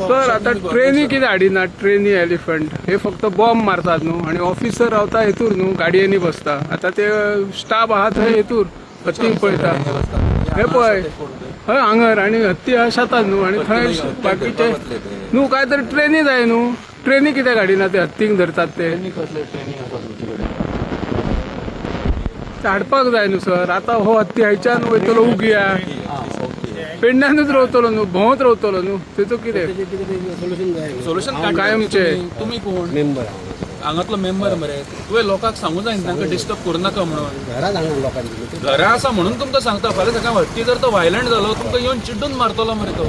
Sir आता trainee कितें हाडिना trainee elephant हे फक्त बॉम्ब मारतात न्हू आणि ऑफिसर रावता हेतूर न्हू गाडयेनी बसता. आता ते स्टाफ आहा थंय हेतूर हत्ती पळयता हे पळय हय हांगर आणि हत्ती आहा शेतात न्हू आणि थंय बाकीचे न्हू काय तरी ट्रेनी जाय न्हू ट्रेनी कित्याक हाडिना ते हत्तींक धरतात ते. हाडपाक जाय न्हू सर आता हो हत्ती हायच्यान वयतलो उगया. पेडण्यानूच रावतलो न्हू भोंवत रावतलो न्हू तेचो कितें? सोल्युशन जाय सोल्युशन कायमचे. तुम्ही. कोण? मेंबर हांगातलो मेंबर मरे तुवें लोकांक सांगू जाय न्ही तांकां डिस्टर्ब करू नाका म्हणून. घरात हांगा लोकांची घरा आसा म्हणून तुमकां सांगता. फाल्यां सकाळ हट्टी जर तो व्हायलंट जालो तुमकां येवन चिड्डून मारतलो मरे तो.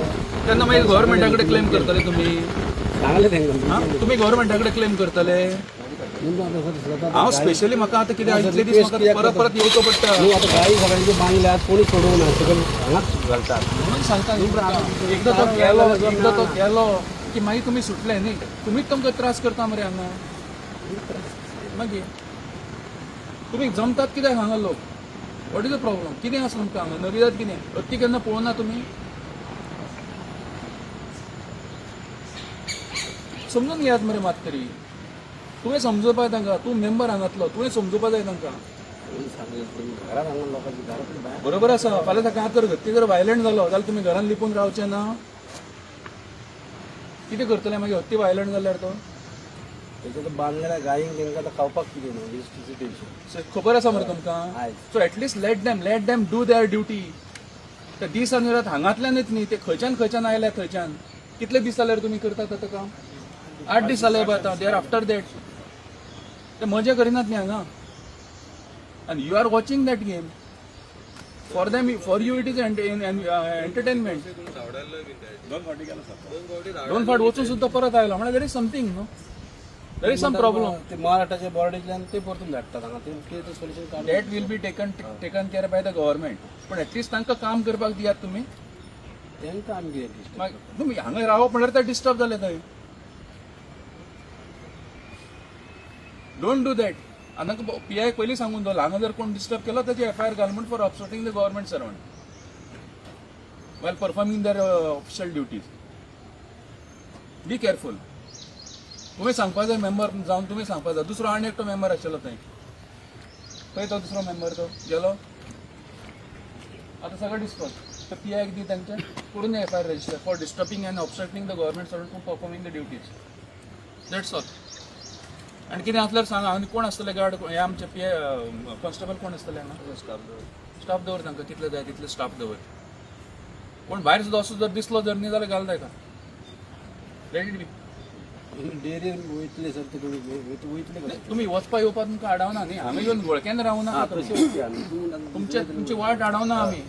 तेन्ना मागीर गव्हर्मेंटा कडेन क्लेम करतले तुमी सांगले तेंका हा? तुमी गव्हर्मेंटा कडेन क्लेम करतले. हांव स्पेशली म्हाका आतां कितें इतले दीस म्हाका परत परत येवचो पडटा न्हू आता गाडी सगळ्यांची बांगल्यात कोणी सोडवूं ना सगळं हांगाच घालतात. म्हणून सांगता. एकदां तो गेलो एकदां तो गेलो की मागीर तुमी सुटले न्ही. तुमीच तुमकां त्रास करता मरे हांगा मागीर तुमी जमतात कित्याक हांगा लोक? वॉट इज द प्रॉब्लम कितें आसा तुमकां हांगा? नविदात कितें हत्ती केन्ना पळोवना तुमी समजून घेयात मरे मात तरी. तुवें समजोवपाक जाय तांकां तूं मेंबर हांगातलो तुवें समजोवपाक जाय तांकां लोकांची बरोबर आसा फाल्यां सकाळ जर हत्ती जर व्हायलंट जालो जाल्यार तुमी घरान लिपून रावचे ना. कितें करतले मागीर हत्ती व्हायलंट जाल्यार तो. त्याच्यात बांधलेल्या गायींक तेंका आतां खावपाक कितें न्हू इलेक्ट्रिसिटी टेन्शन So, खबर आसा मरे तुमकां. So at least let damn let damn do their duty ते दीस आनी रात हांगातल्यानच न्ही ते खंयच्यान खंयच्यान आयल्या थंयच्यान कितले दीस जाल्यार तुमी करतात आतां काम? आठ दीस जाले आतां दे आर आफ्टर दॅट ते मजा करिनात न्ही हांगा. आनी you are watching that game for them for you it is entertainment दोन फाट वचून सुद्दां परत आयलो. म्हळ्यार देर इज समथींग न्हू देर इज सम प्रॉब्लम ते महाराष्ट्राच्या बॉर्डीतल्यान ते परतून धाडटात हांगा. ते solution that will be taken taken care by the government पण ऍटलीस्ट तांकां काम करपाक दियात तुमी तेंका आमी कितें हांगा रावप म्हणल्यार ते डिस्टर्ब जाले थंय डोंट डू दॅट हांगा पी आय पयलीं सांगून दवरला हांगा जर कोण डिस्टर्ब केलो ताची एफ आय आर घाल म्हण for obstructing the government servant well performing their official duties be careful तुमी सांगपा जाय मेंबर जावन तुमी सांगपा जाय दुसरो आनी एकटो मेंबर आशिल्लो थंय खंय तो दुसरो मेंबर तो. गेलो. आतां सगळें डिस्कस तर पी आय दी तांचे करून F I R register for disturbing and obstructing the government servant to performing the duties that's all आणि कितें आसल्यार सांगा आनी कोण आसतले गार्ड हे आमचे पी कॉन्स्टेबल कोण आसतले हांगा स्टाफ स्टाफ दवर तांकां कितले जाय तितले स्टाफ दवर. कोण भायर सुद्दां असो जर दिसलो जर न्ही जाल्यार घाल ताका लेट बी डेरीन वयतले सर वयतले तुमी वचपा येवपा तुमकां अडवना न्ही? हांगा येवन वळख्यान रावना आमी तुमचे तुमची वाट अडवना आमी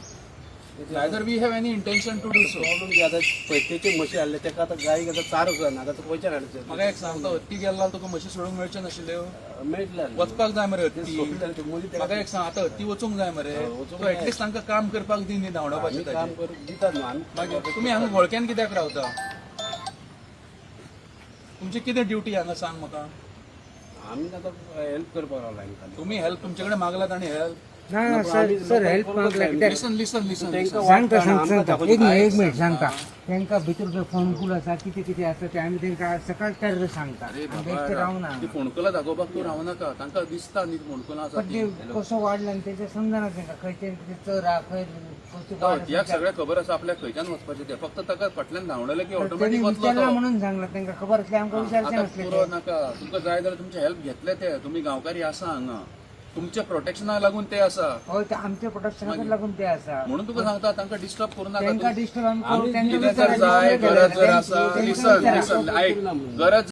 neither we have any intention to do so problem कितें आतां पयतेचे म्हशी हाडले तेका आतां गायीक आतां चारो जायना आतां तो खंयच्यान हाडचे म्हाका एक सांगतो हत्ती गेला तुका म्हशी सोडूंक मेळचे नाशिल्ल्यो मेळटले वचपाक जाय मरे हत्ती. म्हाका एक सांग आतां हत्ती वचूंक जाय मरे. सो एटलीस्ट तांकां काम करपाक दी न्ही धांवडोपाचें काम. करून दितात न्हू आमी मागीर तुमी हांगा वळख्यान कित्याक रावता? तुमची कितें ड्युटी हांगा सांग म्हाका? आमी आतां हेल्प करपाक रावला आमकां तुमी हेल्प तुमचे कडेन मागलात आनी हेल्प ना सर सर हेल्प मागला कित्याक लिसन लिसन लिसन तेंका सांगता वाटता सांगता आमकां सांगता एक मिनिट एक मिनिट सांगता. तांकां भितर फोन कॉल आसा कितें कितें आसा ते आमी तांकां सकाळ तर सांगता. बेश्टे रावना फोणकुलां दाखोवपाक तूं रावनाका तांकां दिसता न्ही फोणकुलां आसा पण कसो वाडला आनी तेजें समजना तांकां खंयचे कितें चर हा खंय कसो तो हत्याक सगळें खबर आसा आपल्याक खंयच्यान वचपाचें तें फक्त ताका फाटल्यान धांवडले की ऑटोमॅटीक म्हणून सांगला. तांकां खबर आसली आमकां विचारचें नासलें नाका तुमकां जाय जाल्यार तुमचे हेल्प घेतले ते. तुमी गांवकारी आसा हांगा तुमच्या प्रोटेक्शनाक लागून ते आसा हय ते आमच्या प्रोडक्शनाक लागून ते आसा म्हणून तुका सांगता तांकां डिस्टर्ब करू नाका तांकां डिस्टर्ब आमी कितें जर जाय गरज जर आसा लिसन लिसन आयक गरज